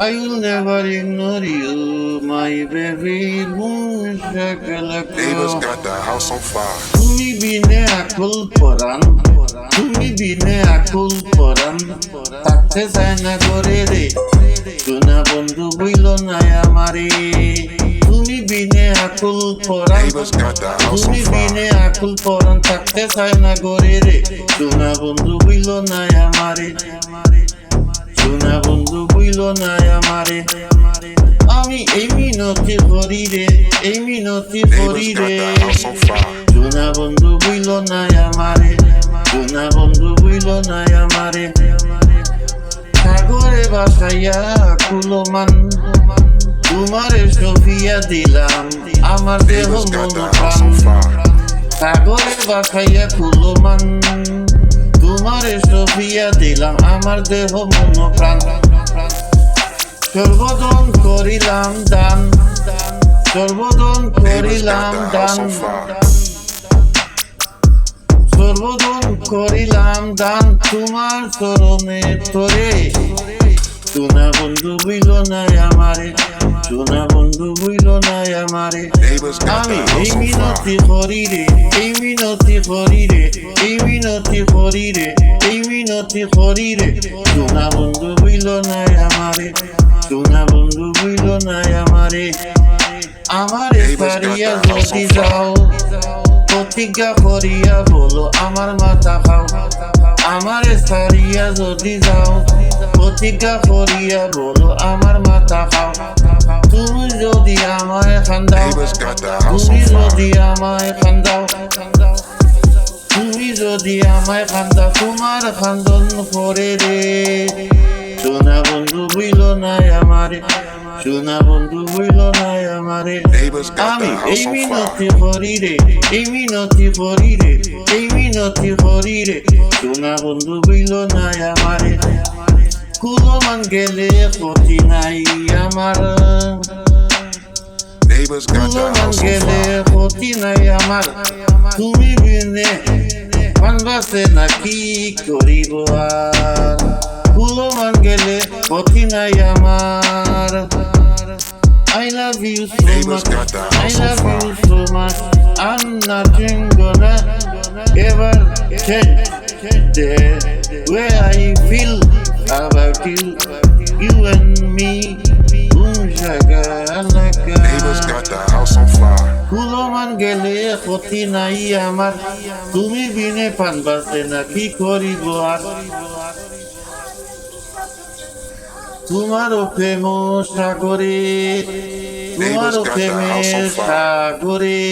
I will never ignore you, my baby. Moon shakalaka. Neighbors got the house on fire. তুমি বিনে আকুল পরান তুমি বিনে আকুল পরান থাকতে চায় না করে রে সোনা বন্ধু বইল না আমারে তুমি বিনে আকুল পরান Neighbors got the house on তুমি. বিনে আকুল পরান থাকতে চায় না করে রে সোনা বন্ধু বইল না আমারে সোনা বন্ধু বইল না মিনতি করি রে এই মিনতি করি রে. সোনা বন্ধু বুইল না আমারে সোনা বন্ধু বুইল না আমারে। সাগরে বাসাইয়া কুলমান তোমারে সফিয়া দিলাম আমার দেহ মন প্রাণ। সাগরে বাসাইয়া কুলমান তোমারে সফিয়া দিলাম আমার দেহ মন প্রাণ। সর্বদন করিলাম দান। সর্বদন করিলাম দান. সর্বদন করিলাম দান তোমার চরণে তোরে। সোনা বন্ধু বুইল না আমারে। সোনা বন্ধু বুইল না আমারে। আমি এই মিনতি. করি রে এই মিনতি করি রে এই মিনতি করি রে এই মিনতি করি রে। সোনা বন্ধু বুইল না সারিয়া যদি যাও প্রতিজ্ঞা করিয়া বলো আমার মাথা খাও আমারে সারিয়া যদি যাও প্রতিজ্ঞা করিয়া বলো আমার মাথা খাও তুমি যদি আমায় খান্দাও তুমি যদি আমায় খান্দাও তুমি যদি আমায় খান্দা তোমার খান্দন করে রে সোনা বন্ধু বুইল না আমারে। সোনা বন্ধু বুইল না আমারে। আমি এই মিনতি. করি রে এই মিনতি করি রে এই মিনতি করি রে। সোনা বন্ধু বুইল না আমারে। কুলমান গেলে ক্ষতি নাই আমার। কুলমান house গেলে. ক্ষতি নাই আমার। তুমি বিনে পানবাসে না কি করিব আর? কুলমান গেলে ক্ষতি নাই আমার I love you so much. I love you so much. I'm nothing gonna ever change the way I feel about you, you and me. Neighbors got the house on fire. Kulman গেলে ক্ষতি নাই আমার তুমি বিনে পান বাসে না কি করিব আর তোমার প্রেম সাগরে তোমার প্রেম সাগরে।